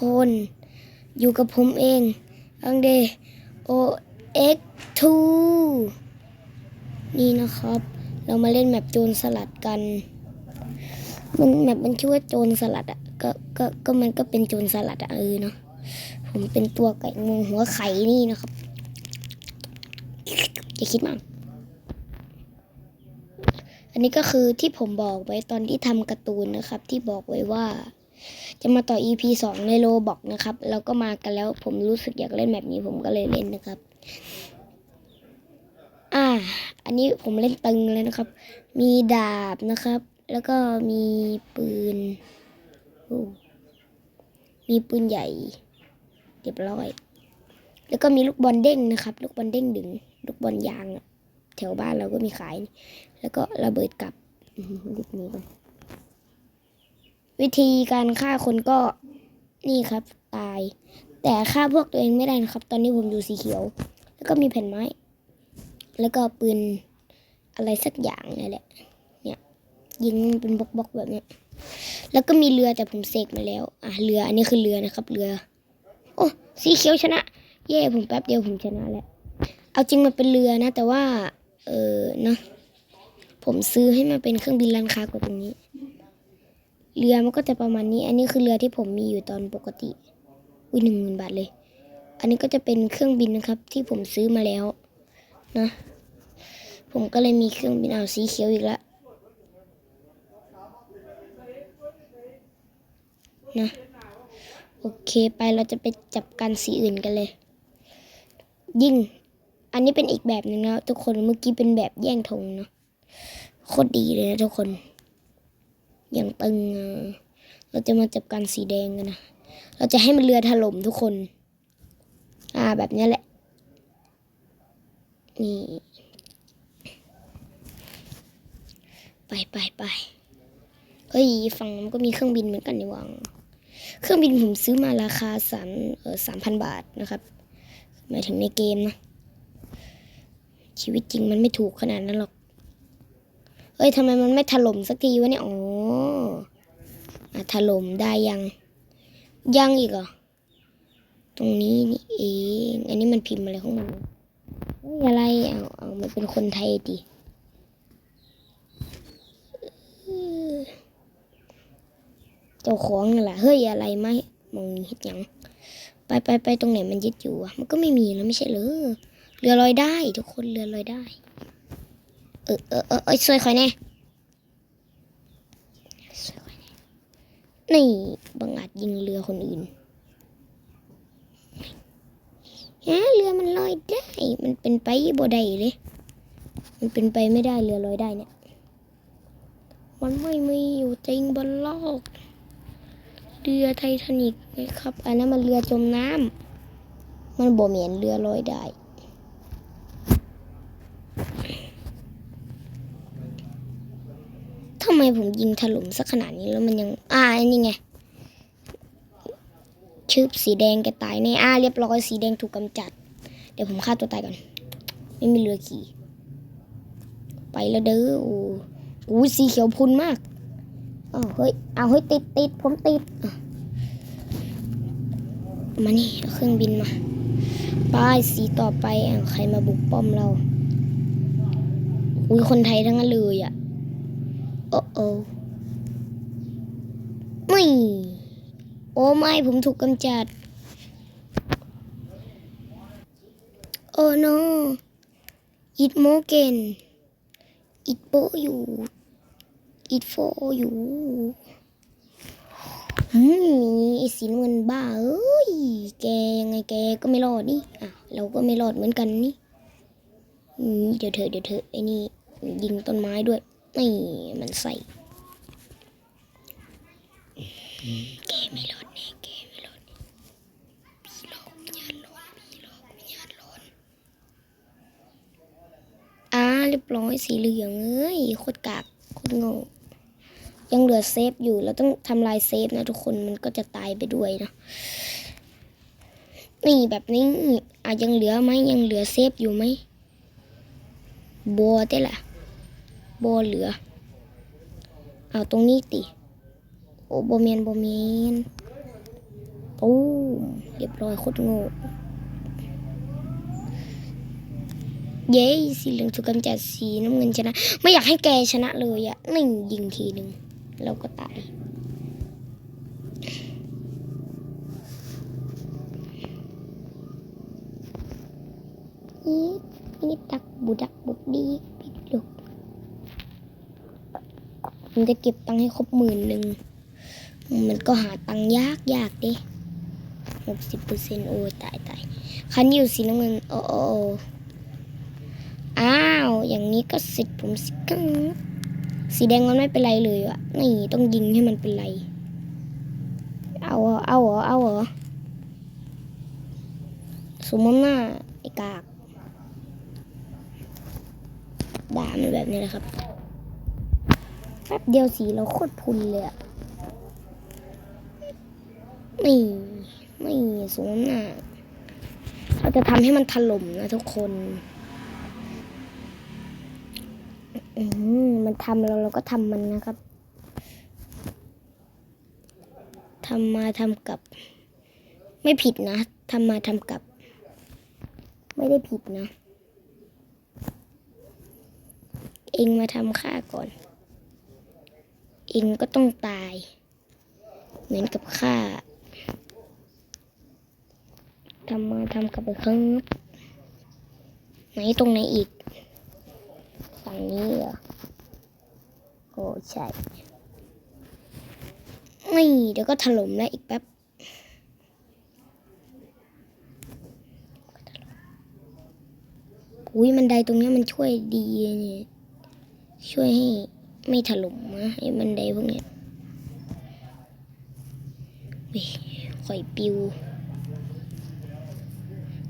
คน อยู่กับผมเองอังเดโอเอ็กทูนี่นะครับ เรามาเล่นแมปโจรสลัดกัน มันแมปมันชื่อว่าโจรสลัดอะก็ก็ก็มันก็เป็นโจรสลัดอะเออเนาะผมเป็นตัวไก่งวงหัวไข่นี่นะครับอย่าคิดมาก อันนี้ก็คือที่ผมบอกไว้ตอนที่ทำการ์ตูนนะครับ ที่บอกไว้ว่า จะมาต่อ EP สองในโลบอกนะครับแล้วก็มากันแล้วผมรู้สึกอยากเล่นแบบนี้ผมก็เลยเล่นนะครับ อ่า อันนี้ผมเล่นตึงเลยนะครับ มีดาบนะครับ แล้วก็มีปืน มีปืนใหญ่เรียบร้อย แล้วก็มีลูกบอลเด้งนะครับ ลูกบอลเด้งดึง ลูกบอลยางแถวบ้านเราก็มีขาย แล้วก็ระเบิดกลับลูกนี้ก่อน วิธีการฆ่าคนก็นี่ครับ ตาย แต่ฆ่าพวกตัวเองไม่ได้นะครับ ตอนนี้ผมอยู่สีเขียว แล้วก็มีแผ่นไม้ แล้วก็ปืนอะไรสักอย่างนี่แหละ เนี่ยยิงเป็นบล็อกๆแบบนี้แล้วก็มีเรือแต่ผมเสกมาแล้ว อะเรืออันนี้คือเรือนะครับ เรือ โอ้สีเขียวชนะ เย่ผมแป๊บเดียวผมชนะแล้วเอาจริงมันเป็นเรือนะ แต่ว่า เออเนาะผมซื้อให้มันเป็นเครื่องบินร้านคากว่าตรงนี้ เรือมันก็จะประมาณนี้ อันนี้คือเรือที่ผมมีอยู่ตอนปกติอุ้ยหนึ่งหมื่นบาทเลย อันนี้ก็จะเป็นเครื่องบินนะครับ ที่ผมซื้อมาแล้วนะ ผมก็เลยมีเครื่องบินเอาวสีเขียวอีกแล้วนะโอเคไปเราจะไปจับกันสีอื่นกันเลย ยิ่ง อันนี้เป็นอีกแบบหนึ่งนะทุกคนเมื่อกี้เป็นแบบแย่งธงเนาะโคตรดีเลยนะทุกคน อย่างตึงเราจะมาจับกันสีแดงกันนะ เราจะให้มันเรือถล่มทุกคน อ่าแบบนี้แหละ นี่ ไปไปไปเฮ้ยฝั่งมันก็มีเครื่องบินเหมือนกันนี่หวัง เครื่องบินผมซื้อมาราคาสามเออสามพันบาทนะครับ หมายถึงในเกมนะ ชีวิตจริงมันไม่ถูกขนาดนั้นหรอก เอ้ยทำไมมันไม่ถล่มสักทีวะเนี่ยอ๋อะถล่มได้ยัง ยังอีกเหรอ ตรงนี้นี่เอง อันนี้มันพิมพ์อะไรของมันเฮ้ยอะไรเอาเอามันเป็นคนไทยดิเจ้าของนั่แหละเฮ้ยอะไรไหมมองเห็ดยังไปไปไปตรงไหนมันยึดอยู่อะมันก็ไม่มีแล้วไม่ใช่เหรอเรือลอยได้ ทุกคนเรือลอยได้ เออเออเออเอยช่วยคอยแน่ช่วยคอยแน่นี่บังอาจยิงเรือคนอื่นฮะเรือมันลอยได้ มันเป็นไปบ่ได้เลย มันเป็นไปไม่ได้เรือลอยได้เนี่ย มันไม่มีอยู่จริงบนโลก เรือไททานิกนะครับ อันนั้นมันเรือจมน้ำ มันบ่เหมียนเรือลอยได้ ทำไมผมยิงถล่มสักขนาดนี้แล้วมันยัง อ่าอันนี้ไงชืบสีแดงแกตายแน่อ่าเรียบร้อยสีแดงถูกกำจัด เดี๋ยวผมฆ่าตัวตายก่อน ไม่มีเรือขี่ ไปแล้วเด้อโอ้โหสีเขียวพุนมากอ้าวเฮ้ยเอาเฮ้ยติดติดผมติดมานี่เอาเครื่องบินมาป้ายสีต่อไปอะใครมาบุกป้อมเรา อุ้ยคนไทยทั้งนั้นเลยอะ อ้โอ้ไม่โอ้ไม่ผมถูกกำจัด โอ้ no อิดโมเกนอิดโปอยู่อิดโฟอยู่อืมมีไอ้สีน้ำเงินบ้าเอ้ย แกยังไงแกก็ไม่รอดนี่อะเราก็ไม่รอดเหมือนกันนี่เดี๋ยวเถอเดี๋ยวเถอไอ้นี่ยิงต้นไม้ด้วย นี่มันใส่แกไม่รอดแน่แกไม่รอดแน่พี่หลอกวิญญาณร้อนพี่หลอกวิญญาณร้อนอ่าเรียบร้อยสีเหลืองเอ้ยโคตรกากโคตรโง่ยังเหลือเซฟอยู่เราต้องทำลายเซฟนะทุกคนมันก็จะตายไปด้วยนะนี่แบบนี้อะยังเหลือไหมยังเหลือเซฟอยู่ไหมบัวเต้ล่ะ บอเหลือ เอาตรงนี้ติ โอ้โบเมนโบเมนตูรียบร้อยโคตรโง่เย้สีเหลืองถูกกำจัดสีน้ำเงินชนะ ไม่อยากให้แกชนะเลยอะหนึ่งยิงทีหนึ่งเราก็ตาย อีดอีดดักบุดักบุกดีปิดลุก มันจะเก็บตังค์ให้ครบหมื่นหนึ่ง มันก็หาตังค์ยากยากดิหกสิบเปอร์เซ็นต์โอ้ตายตายคันอยู่สีน้ำเงินโอ้โอ้อ้อ้าว อย่างนี้ก็สิทธิ์ผมสิกังสีแดงมันไม่เป็นไรเลยวะนี่ต้องยิงให้มันเป็นไร เอาเหรอเอาเหรอเอาเหรอสมมติหน้าไอ้กากด่ามันแบบนี้นะครับ แป๊บเดียวสีเราโคตรพุนเลยอะนี่นี่สูงหน้าเราจะทำให้มันถล่มนะทุกคนมันทำเราเราก็ทำมันนะครับทำมาทำกลับ ไม่ผิดนะทำมาทำกลับ ไม่ได้ผิดนะ เองมาทำข้าก่อน องก็ต้องตาย เหมือนกับข้าทำมาทำกับไปครั้งไหนตรงไหนอีกฝั่งนี้เหรอโอ้ใช่นี่เดี๋ยวก็ถล่มแล้วอีกแป๊บอุ้ยมันไดตรงนี้มันช่วยดีเนี่ยช่วยให้ ไม่ถล่มนะไอ้บันไดพวกเนี้ยเว้ยข่อยปิว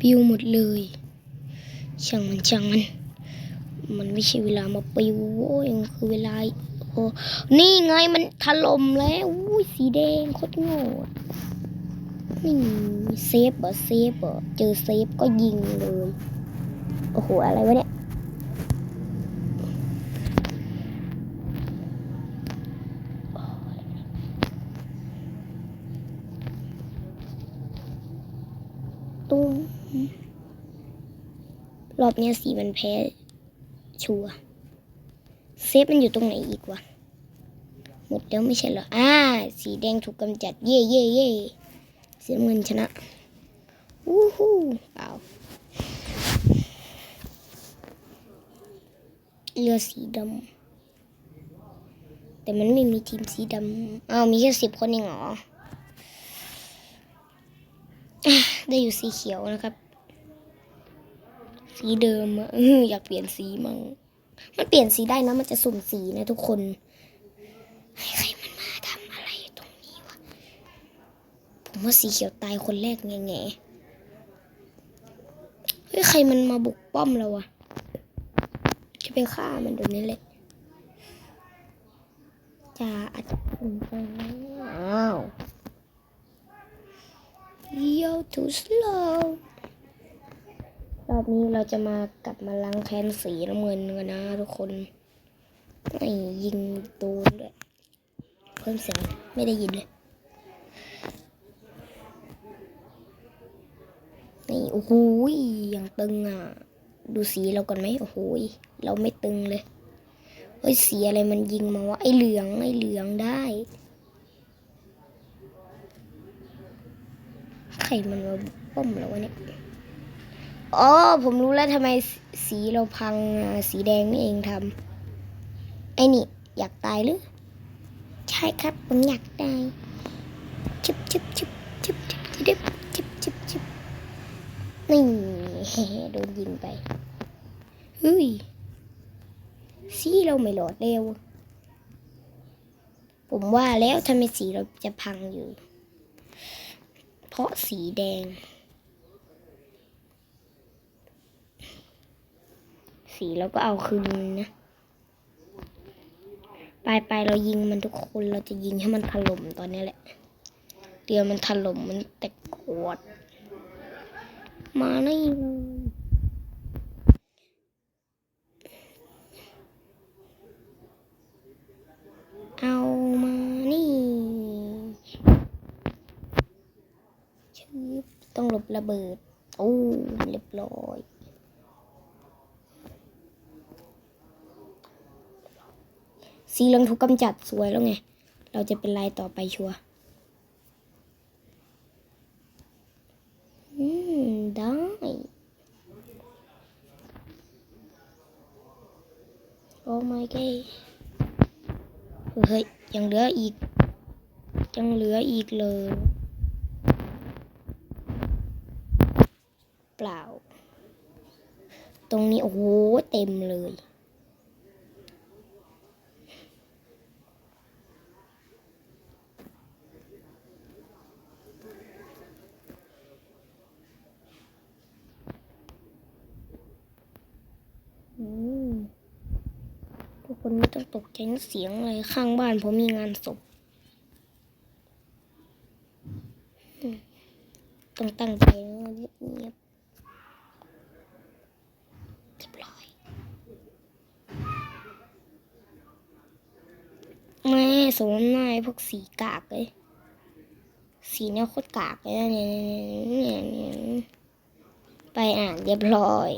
ปิวหมดเลย ช่างมันช่างมัน มันไม่ใช่เวลามาปิวโว้ยมันคือเวลาโอ้นี่ไงมันถล่มแล้วอุ้ยสีแดงโคตรโง่อนี่เซฟเหรอเซฟเหรอเจอเซฟก็ยิงเลย โอ้โห อะไรวะเนี่ย ตุ้ม รอบเนี้ยสีมันแพ้ชัวเซฟมันอยู่ตรงไหนอีกวะ หมดแล้วไม่ใช่เหรอ อ่า สีแดงถูกกำจัด เย่เย่เย่สีน้ำเงินชนะวู้ฮู้เปล่าเรือสีดำ แต่มันไม่มีทีมสีดำอ้าวมีแค่สิบคนเองเหรอ ได้อยู่สีเขียวนะครับ สีเดิมอะอยากเปลี่ยนสีมั่งมันเปลี่ยนสีได้นะ มันจะสุ่มสีนะทุกคนให้ใครมันมาทำอะไรตรงนี้วะผมว่าสีเขียวตายคนแรกแง่แง่เฮ้ยใครมันมาบุกป้อมเราวะจะไปฆ่ามันเดี๋ยวนี้เลยจะอัดปุ่มไปอ้าว Yo too slow รอบนี้เราจะมากลับมาล้างแค้นสีน้ำเงินกันนะทุกคนไม่ยิงโดนด้วยเพิ่มเสียงไม่ได้ยินเลยนี่โอ้โหยอย่างตึงอะ ดูสีเราก่อนไหมโอ้โหยเราไม่ตึงเลยเฮ้ยสีอะไรมันยิงมาวะไอเหลืองไอเหลืองได้ใครมันมาป้อมเราวะเนี่ย อ๋อ ผมรู้แล้วทำไมสีเราพังสีแดงนี่เองทำไอ้นี่ อยากตายหรือ ใช่ครับ ผมอยากตายชิบชิบชิบชิบชิบชิบชิบชิบชิบนี่โดนยิงไปเฮ้ยสีเราไม่หลอดเร็ว ผมว่าแล้วทำไมสีเราจะพังอยู่ เพราะสีแดง สีเราก็เอาคืนนะ ไปไปเรายิงมันทุกคนเราจะยิงให้มันถล่มตอนนี้แหละเดี๋ยวมันถล่มมันแตกขวด มานี่เลยเอามานี่ชึบชืบต้องหลบระเบิด โอ้เรียบร้อย สีเหลืองถูกกำจัดสวยแล้วไง เราจะเป็นลายต่อไปชัวร์อืมได้โอ้ my god เฮ้ย ยังเหลืออีก ยังเหลืออีกเลยเปล่า ตรงนี้ โอ้โห เต็มเลย อืมทุก คนไม่ต้องตกใจนเสียงอะไรข้างบ้านผมมีงานศพต้องตั้งใจเงียบเรียบร้อยไม่สมนายพวกสีกากเลย สีเนี่ยโคตรกากเลยเนี่ยเนี่ยเนี่ยเนี่ยไปอ่านเรียบร้อย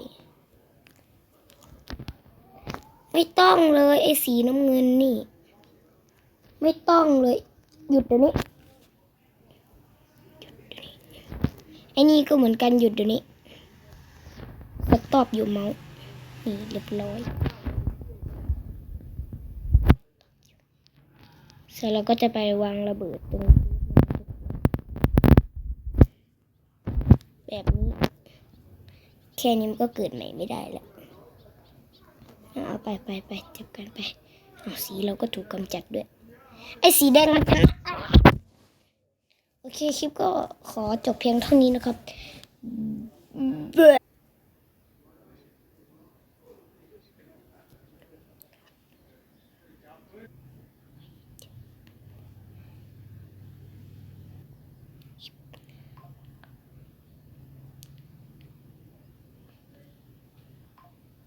ไม่ต้องเลยไอ้สีน้ำเงินนี่ ไม่ต้องเลย หยุดเดี๋ยวนี้ไอ้นี่ก็เหมือนกันหยุดเดี๋ยวนี้กดตอบอยู่เมาส์นี่เรียบร้อยเสร็จแล้วก็จะไปวางระเบิดตรงแบบนี้ แค่นี้มันก็เกิดใหม่ไม่ได้แล้ว เอาไปไปไปจับกันไปเอาสีเราก็ถูกกำจัดด้วย ไอ้สีแดงมันจะโอเคคลิปก็ขอจบเพียงเท่านี้นะครับ